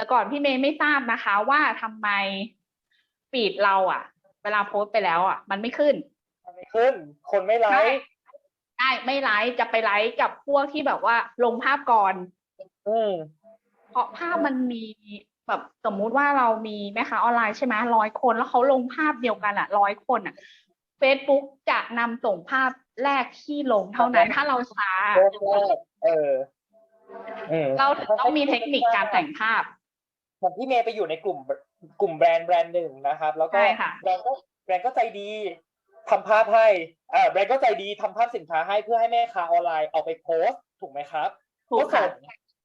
แต่ก่อนพี่เมย์ไม่ทราบนะคะว่าทำไมฟีดเราอะ เวลาโพสต์ไปแล้วอะ มันไม่ขึ้น มันไม่ขึ้น คนไม่ไลใช่ค์ใช่ไม่ไลค์จะไปไลค์กับพวกที่แบบว่า ลงภาพก่อนอืมเพราะภาพมันมีแบบสมมุติว่าเรามีแม่ค้าออนไลน์ใช่ไหมร้อยคนแล้วเขาลงภาพเดียวกันอะร้อยคนอะ Facebook จะนำส่งภาพแรกที่ลงเท่านั้น ถ้าเราช้าโลกแรกเอออืมเราถึงต้องมีเทคนิคการแต่งภาพ เหมือนพี่เมย์ไปอยู่ในกลุ่มกลุ่มแบรนด์แบรนด์หนึ่งนะครับ แล้วก็ใช่ค่ะแบรนด์ก็แบรนด์ก็ใจดีทำภาพให้อ่าแบรนด์ก็ใจดีทำภาพสินค้าให้เพื่อให้แม่ค้าออนไลน์เอาไปโพสต์ถูกไหมครับถูกก็ค่ะ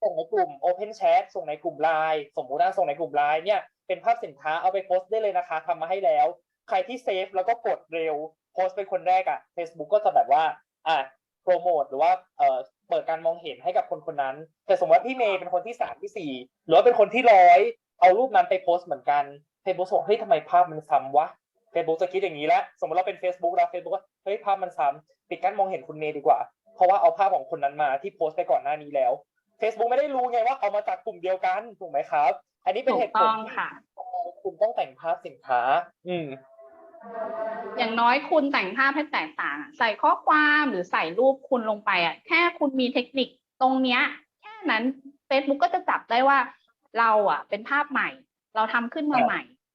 ส่งส่งในกลุ่ม Open Chat ส่งในกลุ่มไลน์สมมุติว่าส่งในกลุ่มไลน์เนี่ยเป็นภาพสินค้าเอาไปโพสต์ได้เลยนะคะทำมาให้แล้ว ใครที่เซฟแล้วก็กดเร็วโพสต์เป็นคนแรกอะ Facebook ก็จะแบบว่าอะโปรโมทหรือว่าเอ่อเปิดการมองเห็นให้กับคนคนนั้น แต่สมมติว่าพี่เมย์เป็นคนที่สามที่สี่หรือว่าเป็นคนที่ร้อยเอารูปนั้นไปโพสต์เหมือนกัน Facebook บอกเฮ้ยทำไมภาพมันซ้ำวะ Facebook จะคิดอย่างนี้แล้วสมมติเราเป็น Facebook แล้ว Facebook ว่าเฮ้ยภาพมันซ้ำปิดกั้นมองเห็นคุณเมย์ดีกว่า เพราะว่าเอาภาพของคนนั้นมาที่โพสต์ไปก่อนหน้านี้แล้ว Facebook ไม่ได้รู้ไงว่าเอามาจากกลุ่มเดียวกันถูกไหมครับ อันนี้เป็นถูเหกตุผต้ลองที่ค่ะคุณต้องแต่งภาพสินค้า อืม อย่างน้อยคุณแต่งภาพให้แตกต่าง ใส่ข้อความหรือใส่รูปคุณลงไปอะ แค่คุณมีเทคนิคตรงเนี้ย แค่นั้น Facebook ก็จะจับได้ว่า เราอะ เป็นภาพใหม่ เราทำขึ้นมาใหม่